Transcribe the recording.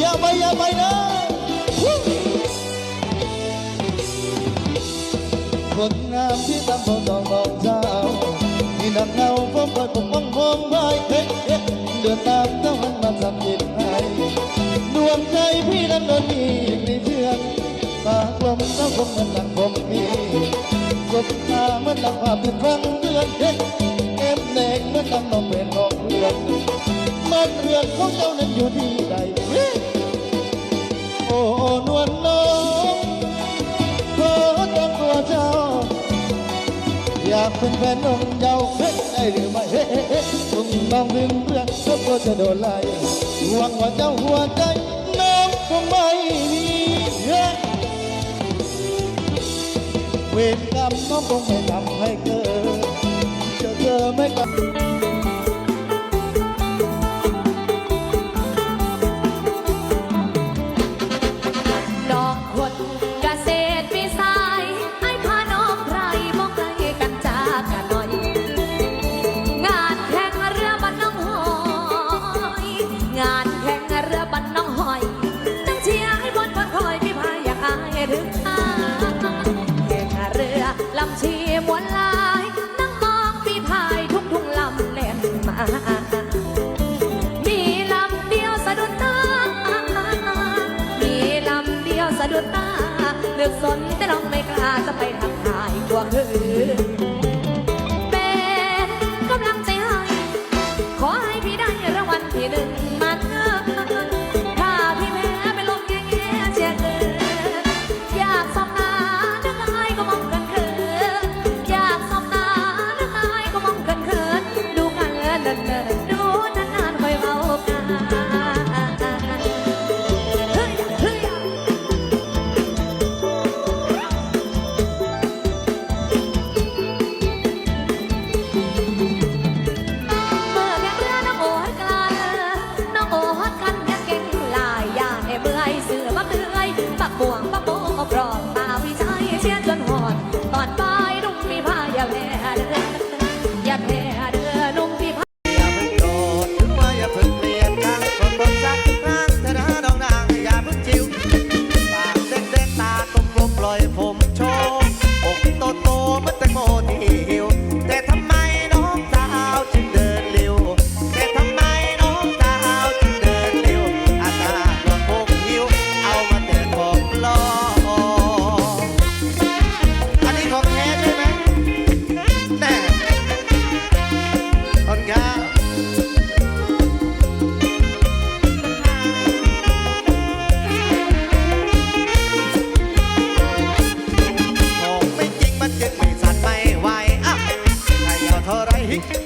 อย่าไปอย่าไปนะคนงามที่ตำบลดองดองเจ้าที่นักเงาผมคอยปกป้องมองไว้เฮ้เฮ้เดินตามเจ้ามันมาสับจิตให้ดวงใจพี่นั้นโดนมีในเชื่อนตากลมเจ้าคงเหมือนหลังผมมีสบตาเหมือนหลังภาพเป็นครั้งเดือนเฮ้เอ็มเด็กเหมือนตั้งน้องเป็นของเพื่อนมันเรือนของเจ้านั้นอยู่ที่ใดเฮ้ นวลน้องขอต้องตัวเจ้า อยากเป็นแฟนน้องเยาว์เฮ้ยได้หรือไม่เฮ้ยเฮ้เฮ้ยต้องน้องเรื่องก็กลัวจะโดนไล่หวังว่าเจ้าหัวใจน้องคงไม่มีเวรกรรมน้องคงไม่ทำให้เกิดจอเธอไม่กลับ เลือกสนแต่น้องไม่กล้าจะไปทักทายกลัวคืนป็กำลังใจให้ขอให้พี่ได้ราวัลที่หนึ่งมาเถอะถ้าพี่แพ้ไปลงแง่ๆเชีเกินอยากสอบตาดึงไงก็มองกันเขินอยากสอบตาดึงไงก็มองกันเขินดูกันเลินเลิน 嘿。